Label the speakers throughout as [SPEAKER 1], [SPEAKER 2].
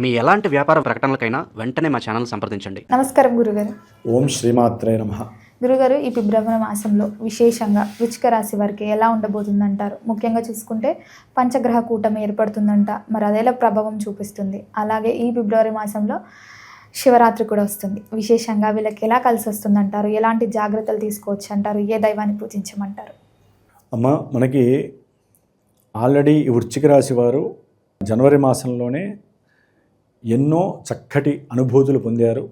[SPEAKER 1] మీ ఎలాంటి వ్యాపార ప్రకటనలకైనా వెంటనే మా ఛానల్ సంప్రదించండి.
[SPEAKER 2] నమస్కారం గురుగారు.
[SPEAKER 3] ఓం శ్రీమాత్రే నమ.
[SPEAKER 2] గురుగారు ఈ ఫిబ్రవరి మాసంలో విశేషంగా వృచ్చిక రాశి వారికి ఎలా ఉండబోతుందంటారు? ముఖ్యంగా చూసుకుంటే పంచగ్రహ కూటమి ఏర్పడుతుందంట. మరి అదేలా ప్రభావం చూపిస్తుంది. అలాగే ఈ ఫిబ్రవరి మాసంలో శివరాత్రి కూడా వస్తుంది. విశేషంగా వీళ్ళకి ఎలా కలిసి వస్తుందంటారు? ఎలాంటి జాగ్రత్తలు తీసుకోవచ్చు అంటారు ఏ దైవాన్ని పూజించమంటారు?
[SPEAKER 3] అమ్మ మనకి ఆల్రెడీ ఈ వృశ్చిక రాశి వారు జనవరి మాసంలోనే ఎన్నో చక్కటి అనుభూతులు పొందారు.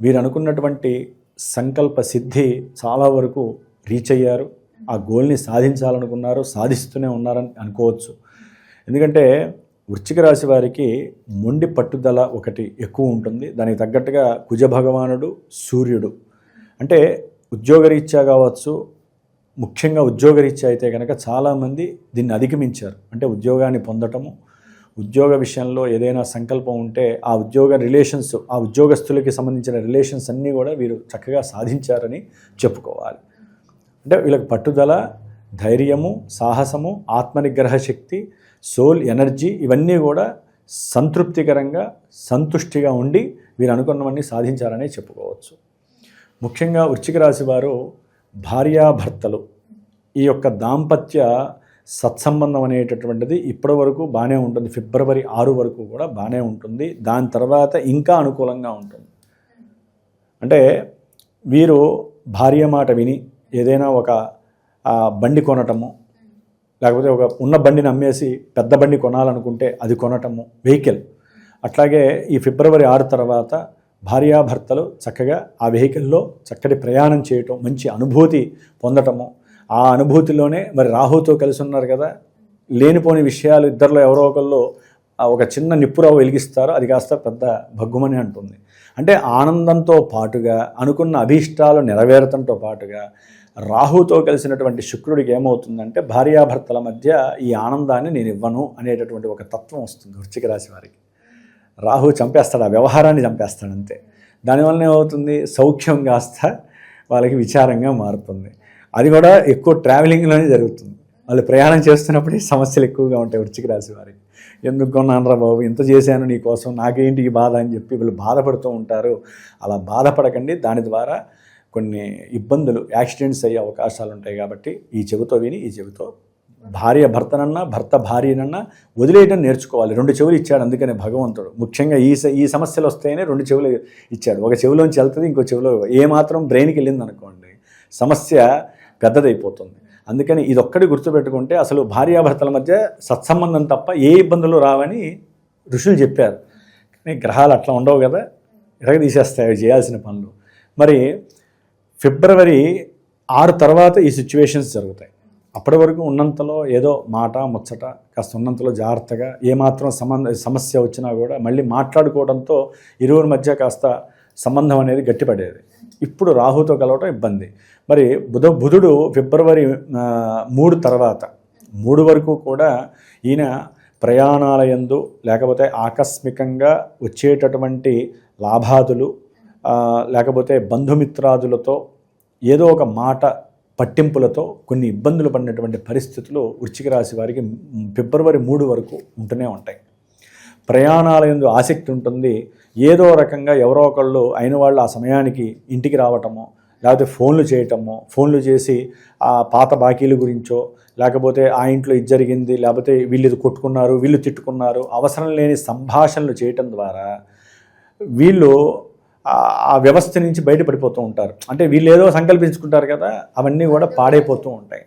[SPEAKER 3] వీరు అనుకున్నటువంటి సంకల్ప సిద్ధి చాలా వరకు రీచ్ అయ్యారు. ఆ గోల్ని సాధించాలనుకున్నారు సాధిస్తూనే ఉన్నారని అనుకోవచ్చు. ఎందుకంటే వృశ్చిక రాశి వారికి మొండి పట్టుదల ఒకటి ఎక్కువ ఉంటుంది. దానికి తగ్గట్టుగా కుజ భగవానుడు సూర్యుడు. అంటే ఉద్యోగరీత్యా కావచ్చు ముఖ్యంగా ఉద్యోగరీత్యా అయితే కనుక చాలామంది దీన్ని అధిగమించారు. అంటే ఉద్యోగాన్ని పొందటము ఉద్యోగ విషయంలో ఏదైనా సంకల్పం ఉంటే ఆ ఉద్యోగ రిలేషన్స్ ఆ ఉద్యోగస్తులకి సంబంధించిన రిలేషన్స్ అన్నీ కూడా వీరు చక్కగా సాధించారని చెప్పుకోవాలి. అంటే వీళ్ళకి పట్టుదల ధైర్యము సాహసము ఆత్మనిగ్రహ శక్తి సోల్ ఎనర్జీ ఇవన్నీ కూడా సంతృప్తికరంగా సంతుష్టిగా ఉండి వీరు అనుకున్నవన్నీ సాధించారని చెప్పుకోవచ్చు. ముఖ్యంగా వృశ్చిక రాశి వారు భార్యాభర్తలు. ఈ యొక్క దాంపత్య సత్సంబంధం అనేటటువంటిది ఇప్పటి వరకు బాగానే ఉంటుంది. ఫిబ్రవరి ఆరు వరకు కూడా బాగానే ఉంటుంది. దాని తర్వాత ఇంకా అనుకూలంగా ఉంటుంది. అంటే వీరు భార్య మాట విని ఏదైనా ఒక బండి కొనటము లేకపోతే ఒక ఉన్న బండిని అమ్మేసి పెద్ద బండి కొనాలనుకుంటే అది కొనటము వెహికల్. అట్లాగే ఈ ఫిబ్రవరి ఆరు తర్వాత భార్యాభర్తలు చక్కగా ఆ వెహికల్లో చక్కటి ప్రయాణం చేయటం మంచి అనుభూతి పొందటము ఆ అనుభూతిలోనే మరి రాహుతో కలిసి ఉన్నారు కదా. లేనిపోని విషయాలు ఇద్దరిలో ఎవరో ఒకళ్ళు ఒక చిన్న నిప్పురావు వెలిగిస్తారో. అది కాస్త పెద్ద భగ్గుమని అంటుంది. అంటే ఆనందంతో పాటుగా అనుకున్న అభీష్టాలు నెరవేరటంతో పాటుగా రాహుతో కలిసినటువంటి శుక్రుడికి ఏమవుతుందంటే భార్యాభర్తల మధ్య ఈ ఆనందాన్ని నేను ఇవ్వను అనేటటువంటి ఒక తత్వం వస్తుంది వృశ్చిక రాశి వారికి. రాహు చంపేస్తాడు ఆ వ్యవహారాన్ని చంపేస్తాడు అంతే దానివల్ల ఏమవుతుంది? సౌఖ్యం కాస్త వాళ్ళకి విచారంగా మారుతుంది. అది కూడా ఎక్కువ ట్రావెలింగ్లోనే జరుగుతుంది. వాళ్ళు ప్రయాణం చేస్తున్నప్పుడే సమస్యలు ఎక్కువగా ఉంటాయి వృశ్చిక రాశి వారికి. ఎందుకు కొన్నానరా బాబు? ఇంత చేశాను నీ కోసం. నాకేంటి ఈ బాధ? అని చెప్పి వీళ్ళు బాధపడుతూ ఉంటారు. అలా బాధపడకండి. దాని ద్వారా కొన్ని ఇబ్బందులు యాక్సిడెంట్స్ అయ్యే అవకాశాలు ఉంటాయి కాబట్టి ఈ చెవితో విని ఈ చెవితో భార్య భర్తనన్నా భర్త భార్యనన్నా వదిలేయడం నేర్చుకోవాలి. రెండు చెవులు ఇచ్చాడు అందుకనే భగవంతుడు. ముఖ్యంగా ఈ స- ఈ సమస్యలు వస్తేనే రెండు చెవులు ఇచ్చాడు. ఒక చెవిలోంచి వెళ్తుంది ఇంకో చెవిలో ఏమాత్రం బ్రెయిన్కి వెళ్ళింది అనుకోండి సమస్య పెద్దదైపోతుంది. అందుకని ఇదొక్కటి గుర్తుపెట్టుకుంటే అసలు భార్యాభర్తల మధ్య సత్సంబంధం తప్ప ఏ ఇబ్బందులు రావని ఋషులు చెప్పారు. కానీ గ్రహాలు అట్లా ఉండవు కదా ఇరగ తీసేస్తాయి అవి చేయాల్సిన పనులు. మరి ఫిబ్రవరి ఆరు తర్వాత ఈ సిచ్యువేషన్స్ జరుగుతాయి. అప్పటి వరకు ఉన్నంతలో ఏదో మాట ముచ్చట కాస్త ఉన్నంతలో జాగ్రత్తగా ఏమాత్రం సంబంధ సమస్య వచ్చినా కూడా మళ్ళీ మాట్లాడుకోవడంతో ఇరువురి మధ్య కాస్త సంబంధం అనేది గట్టిపడేది. ఇప్పుడు రాహుతో కలవటం ఇబ్బంది. మరి బుధ బుధుడు ఫిబ్రవరి మూడు తర్వాత మూడు వరకు కూడా ఈయన ప్రయాణాలయందు లేకపోతే ఆకస్మికంగా వచ్చేటటువంటి లాభాదులు లేకపోతే బంధుమిత్రాదులతో ఏదో ఒక మాట పట్టింపులతో కొన్ని ఇబ్బందులు పడినటువంటి పరిస్థితులు వృచ్చిక రాశి వారికి ఫిబ్రవరి మూడు వరకు ఉంటూనే ఉంటాయి. ప్రయాణాలయందు ఆసక్తి ఉంటుంది. ఏదో రకంగా ఎవరో ఒకళ్ళు అయిన వాళ్ళు ఆ సమయానికి ఇంటికి రావటమో లేకపోతే ఫోన్లు చేయటమో ఫోన్లు చేసి ఆ పాత బాకీల గురించో లేకపోతే ఆ ఇంట్లో ఇది జరిగింది లేకపోతే వీళ్ళు ఇది కొట్టుకున్నారు వీళ్ళు తిట్టుకున్నారు అవసరం లేని సంభాషణలు చేయటం ద్వారా వీళ్ళు ఆ- ఆ వ్యవస్థ నుంచి బయటపడిపోతూ ఉంటారు. అంటే వీళ్ళు ఏదో సంకల్పించుకుంటారు కదా అవన్నీ కూడా పాడైపోతూ ఉంటాయి.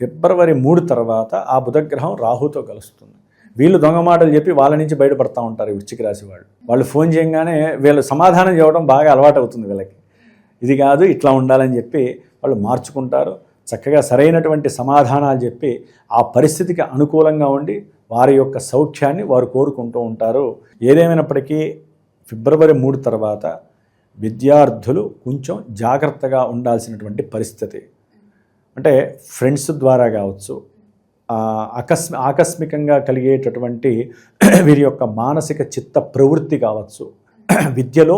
[SPEAKER 3] ఫిబ్రవరి మూడు తర్వాత ఆ బుధగ్రహం రాహుతో కలుస్తుంది. వీళ్ళు దొంగ మాటలు చెప్పి వాళ్ళ నుంచి బయటపడతా ఉంటారు ఈ వృశ్చిక రాశి వాళ్ళు. వాళ్ళు ఫోన్ చేయగానే వీళ్ళు సమాధానం చేయడం బాగా అలవాటు అవుతుంది వీళ్ళకి. ఇది కాదు ఇట్లా ఉండాలని చెప్పి వాళ్ళు మార్చుకుంటారు. చక్కగా సరైనటువంటి సమాధానాలు చెప్పి ఆ పరిస్థితికి అనుకూలంగా ఉండి వారి యొక్క సౌఖ్యాన్ని వారు కోరుకుంటూ ఉంటారు. ఏదేమైనప్పటికీ ఫిబ్రవరి మూడు తర్వాత విద్యార్థులు కొంచెం జాగ్రత్తగా ఉండాల్సినటువంటి పరిస్థితి. అంటే ఫ్రెండ్స్ ద్వారా కావచ్చు అకస్మి ఆకస్మికంగా కలిగేటటువంటి వీరి యొక్క మానసిక చిత్త ప్రవృత్తి కావచ్చు. విద్యలో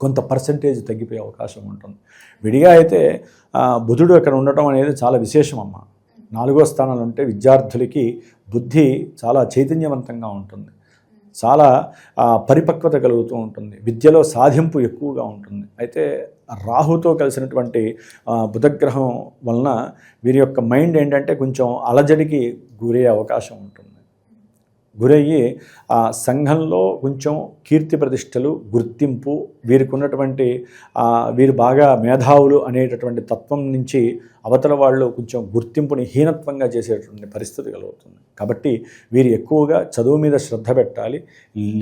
[SPEAKER 3] కొంత పర్సంటేజ్ తగ్గిపోయే అవకాశం ఉంటుంది. విడిగా అయితే బుధుడు అక్కడ ఉండటం అనేది చాలా విశేషం అమ్మ. నాలుగో స్థానంలో ఉంటే విద్యార్థులకి బుద్ధి చాలా చైతన్యవంతంగా ఉంటుంది. చాలా పరిపక్వత కలుగుతూ ఉంటుంది. విద్యలో సాధింపు ఎక్కువగా ఉంటుంది. అయితే రాహుతో కలిసినటువంటి బుధగ్రహం వలన వీరి యొక్క మైండ్ ఏంటంటే కొంచెం అలజడికి గురయ్యే అవకాశం ఉంటుంది. గురయ్యి ఆ సంఘంలో కొంచెం కీర్తి ప్రతిష్టలు గుర్తింపు వీరికి ఉన్నటువంటి వీరు బాగా మేధావులు అనేటటువంటి తత్వం నుంచి అవతల వాళ్ళు కొంచెం గుర్తింపుని హీనత్వంగా చేసేటువంటి పరిస్థితి కలుగుతుంది. కాబట్టి వీరు ఎక్కువగా చదువు మీద శ్రద్ధ పెట్టాలి.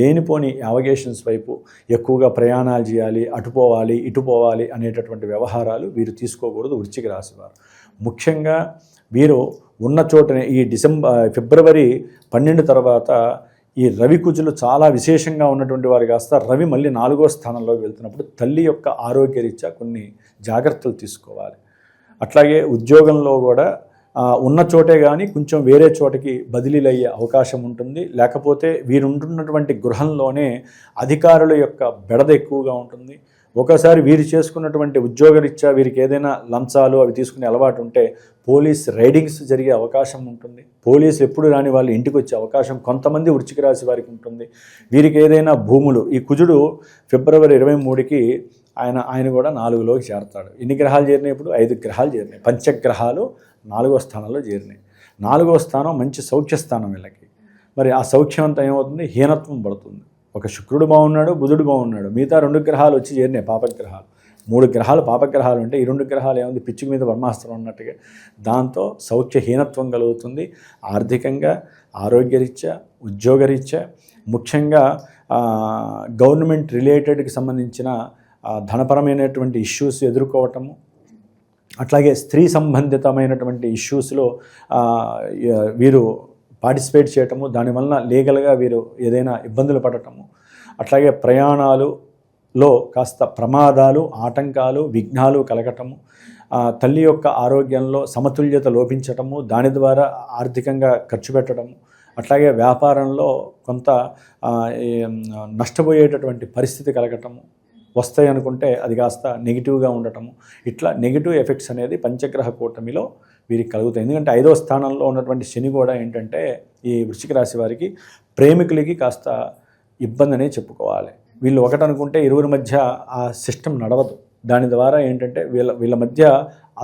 [SPEAKER 3] లేనిపోని యావగేషన్స్ వైపు ఎక్కువగా ప్రయాణాలు చేయాలి అటు పోవాలి ఇటు పోవాలి అనేటటువంటి వ్యవహారాలు వీరు తీసుకోకూడదు వృశ్చిక రాశివారు ముఖ్యంగా వీరు ఉన్న చోటనే ఈ డిసెంబర్ ఫిబ్రవరి పన్నెండు తర్వాత ఈ రవి కుజులు చాలా విశేషంగా ఉన్నటువంటి వారు కాస్త రవి మళ్ళీ నాలుగో స్థానంలోకి వెళ్తున్నప్పుడు తల్లి యొక్క ఆరోగ్యరీత్యా కొన్ని జాగ్రత్తలు తీసుకోవాలి. అట్లాగే ఉద్యోగంలో కూడా ఉన్న చోటే కానీ కొంచెం వేరే చోటకి బదిలీలు అయ్యే అవకాశం ఉంటుంది. లేకపోతే వీరుంటున్నటువంటి గృహంలోనే అధికారుల యొక్క బెడద ఎక్కువగా ఉంటుంది. ఒకసారి వీరు చేసుకున్నటువంటి ఉద్యోగరీత్యా వీరికి ఏదైనా లంచాలు అవి తీసుకునే అలవాటు ఉంటే పోలీస్ రైడింగ్స్ జరిగే అవకాశం ఉంటుంది. పోలీసు ఎప్పుడు రాని వాళ్ళు ఇంటికి వచ్చే అవకాశం కొంతమంది వృచ్చిక రాశి వారికి ఉంటుంది. వీరికి ఏదైనా భూములు ఈ కుజుడు ఫిబ్రవరి ఇరవై మూడుకి ఆయన ఆయన కూడా నాలుగులోకి చేరతాడు. ఎన్ని గ్రహాలు చేరినప్పుడు ఇప్పుడు? ఐదు గ్రహాలు చేరినాయి. పంచగ్రహాలు నాలుగో స్థానంలో చేరినాయి. నాలుగో స్థానం మంచి సౌఖ్య స్థానం వీళ్ళకి. మరి ఆ సౌఖ్యం అంతా ఏమవుతుంది? హీనత్వం పడుతుంది. ఒక శుక్రుడు బాగున్నాడు బుధుడు బాగున్నాడు. మిగతా రెండు గ్రహాలు వచ్చి చేరినాయి పాపగ్రహాలు. మూడు గ్రహాలు పాపగ్రహాలు అంటే ఈ రెండు గ్రహాలు ఏముంది? పిచ్చుకు మీద బ్రహ్మాస్త్రం ఉన్నట్టుగా. దాంతో సౌఖ్యహీనత్వం కలుగుతుంది. ఆర్థికంగా ఆరోగ్యరీత్యా ఉద్యోగరీత్యా ముఖ్యంగా గవర్నమెంట్ రిలేటెడ్కి సంబంధించిన ధనపరమైనటువంటి ఇష్యూస్ ఎదుర్కోవటము. అట్లాగే స్త్రీ సంబంధితమైనటువంటి ఇష్యూస్లో వీరు పార్టిసిపేట్ చేయటము దానివలన లీగల్గా వీరు ఏదైనా ఇబ్బందులు పడటము. అట్లాగే ప్రయాణాలులో కాస్త ప్రమాదాలు ఆటంకాలు విఘ్నాలు కలగటము తల్లి యొక్క ఆరోగ్యంలో సమతుల్యత లోపించటము దాని ద్వారా ఆర్థికంగా ఖర్చు పెట్టడము అట్లాగే వ్యాపారంలో కొంత నష్టపోయేటటువంటి పరిస్థితి కలగటము వస్తాయి అనుకుంటే అది కాస్త నెగిటివ్గా ఉండటము. ఇట్లా నెగిటివ్ ఎఫెక్ట్స్ అనేది పంచగ్రహ కూటమిలో వీరికి కలుగుతాయి. ఎందుకంటే ఐదో స్థానంలో ఉన్నటువంటి శని కూడా ఏంటంటే ఈ వృశ్చిక రాశి వారికి ప్రేమికులకి కాస్త ఇబ్బంది అనే చెప్పుకోవాలి. వీళ్ళు ఒకటనుకుంటే ఇరువురి మధ్య ఆ సిస్టమ్ నడవదు. దాని ద్వారా ఏంటంటే వీళ్ళ వీళ్ళ మధ్య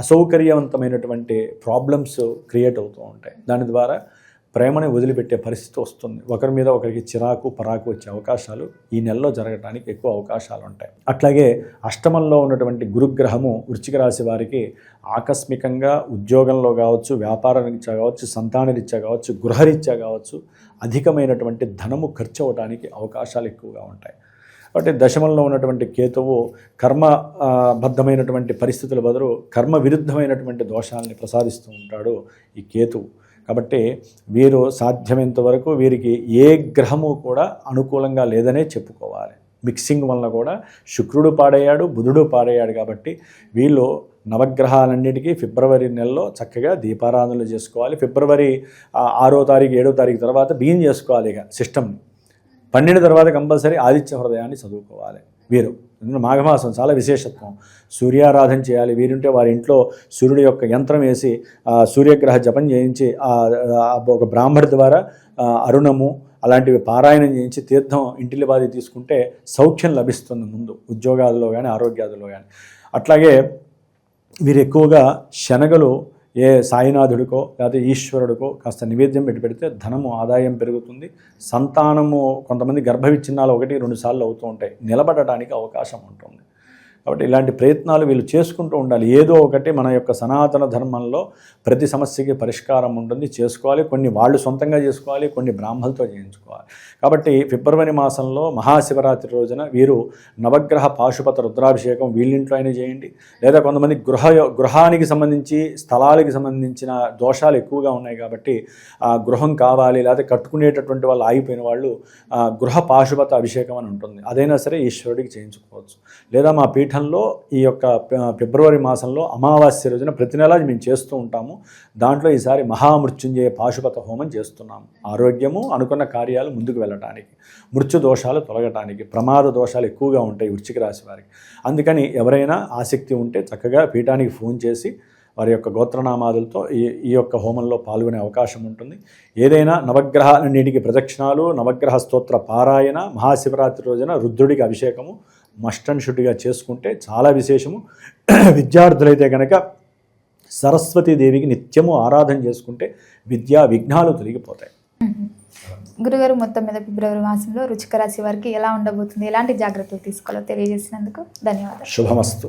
[SPEAKER 3] అసౌకర్యవంతమైనటువంటి ప్రాబ్లమ్స్ క్రియేట్ అవుతూ ఉంటాయి. దాని ద్వారా ప్రేమని వదిలిపెట్టే పరిస్థితి వస్తుంది. ఒకరి మీద ఒకరికి చిరాకు పరాకు వచ్చే అవకాశాలు ఈ నెలలో జరగడానికి ఎక్కువ అవకాశాలు ఉంటాయి. అట్లాగే అష్టమంలో ఉన్నటువంటి గురుగ్రహము వృశ్చిక రాశి వారికి ఆకస్మికంగా ఉద్యోగంలో కావచ్చు వ్యాపారరీత్యా కావచ్చు సంతాన రీత్యా కావచ్చు గృహరీత్యా కావచ్చు అధికమైనటువంటి ధనము ఖర్చు అవడానికి అవకాశాలు ఎక్కువగా ఉంటాయి. కాబట్టి దశమంలో ఉన్నటువంటి కేతువు కర్మ బద్ధమైనటువంటి పరిస్థితుల బదులు కర్మ విరుద్ధమైనటువంటి దోషాలని ప్రసాదిస్తూ ఉంటాడు ఈ కేతువు. కాబట్టి వీరు సాధ్యమైనంత వరకు వీరికి ఏ గ్రహము కూడా అనుకూలంగా లేదనే చెప్పుకోవాలి. మిక్సింగ్ వలన కూడా శుక్రుడు పాడయ్యాడు బుధుడు పాడయ్యాడు కాబట్టి వీళ్ళు నవగ్రహాలన్నిటికీ ఫిబ్రవరి నెలలో చక్కగా దీపారాధనలు చేసుకోవాలి. ఫిబ్రవరి ఆరో తారీఖు ఏడో తారీఖు తర్వాత బిగిన్ చేసుకోవాలి ఇక సిస్టమ్. పన్నెండు తర్వాత కంపల్సరీ ఆదిత్య హృదయాన్ని చదువుకోవాలి వీరు. ఎందుకంటే మాఘమాసం చాలా విశేషత్వం. సూర్యారాధన చేయాలి. వీరుంటే వారి ఇంట్లో సూర్యుడి యొక్క యంత్రం వేసి ఆ సూర్యగ్రహ జపం చేయించి ఒక బ్రాహ్మడి ద్వారా అరుణము అలాంటివి పారాయణం చేయించి తీర్థం ఇంటిలి బాధి తీసుకుంటే సౌఖ్యం లభిస్తుంది ముందు. ఉద్యోగాల్లో కానీ ఆరోగ్యాదులో కానీ అట్లాగే వీరు ఎక్కువగా శనగలు ఏ సాయినాథుడికో లేకపోతే ఈశ్వరుడికో కాస్త నివేద్యం పెట్టి పెడితే ధనము ఆదాయం పెరుగుతుంది. సంతానము కొంతమంది గర్భ విచ్ఛిన్నాలు ఒకటి రెండు సార్లు అవుతూ ఉంటాయి. నిలబడటానికి అవకాశం ఉంటుంది కాబట్టి ఇలాంటి ప్రయత్నాలు వీళ్ళు చేసుకుంటూ ఉండాలి. ఏదో ఒకటి మన యొక్క సనాతన ధర్మంలో ప్రతి సమస్యకి పరిష్కారం ఉంటుంది. చేసుకోవాలి. కొన్ని వాళ్ళు సొంతంగా చేసుకోవాలి. కొన్ని బ్రాహ్మలతో చేయించుకోవాలి. కాబట్టి ఫిబ్రవరి మాసంలో మహాశివరాత్రి రోజున వీరు నవగ్రహ పాశుపత రుద్రాభిషేకం వీళ్ళింట్లో అయినా చేయండి. లేదా కొంతమంది గృహ గృహానికి సంబంధించి స్థలాలకి సంబంధించిన దోషాలు ఎక్కువగా ఉన్నాయి కాబట్టి ఆ గృహం కావాలి. లేకపోతే కట్టుకునేటటువంటి వాళ్ళు ఆగిపోయిన వాళ్ళు గృహ పాశుపత అభిషేకం అని ఉంటుంది. అదైనా సరే ఈశ్వరుడికి చేయించుకోవచ్చు. లేదా మా పీఠంలో ఈ యొక్క ఫిబ్రవరి మాసంలో అమావాస్య రోజున ప్రతి నెల మేము చేస్తూ ఉంటాము. దాంట్లో ఈసారి మహామృత్యుంజయ పాశుపత హోమం చేస్తున్నాము. ఆరోగ్యము అనుకున్న కార్యాలు ముందుకు వెళ్ళటానికి మృత్యు దోషాలు తొలగటానికి ప్రమాద దోషాలు ఎక్కువగా ఉంటాయి వృశ్చిక రాశి వారికి. అందుకని ఎవరైనా ఆసక్తి ఉంటే చక్కగా పీఠానికి ఫోన్ చేసి వారి యొక్క గోత్రనామాదులతో ఈ ఈ యొక్క హోమంలో పాల్గొనే అవకాశం ఉంటుంది. ఏదైనా నవగ్రహాలన్నిటికీ ప్రదక్షిణాలు నవగ్రహ స్తోత్ర పారాయణ మహాశివరాత్రి రోజున రుద్రుడికి అభిషేకము మస్టన్ షుడ్డిగా చేసుకుంటే చాలా విశేషము. విద్యార్థులైతే కనుక సరస్వతీదేవికి నిత్యము ఆరాధన చేసుకుంటే విద్యా విఘ్నాలు తొలగిపోతాయి.
[SPEAKER 2] గురుగారు మొత్తం మీద ఫిబ్రవరి మాసంలో రుచిక రాశి వారికి ఎలా ఉండబోతుంది? ఎలాంటి జాగ్రత్తలు తీసుకోవాలో తెలియజేసినందుకు ధన్యవాదాలు.
[SPEAKER 3] శుభమస్తు.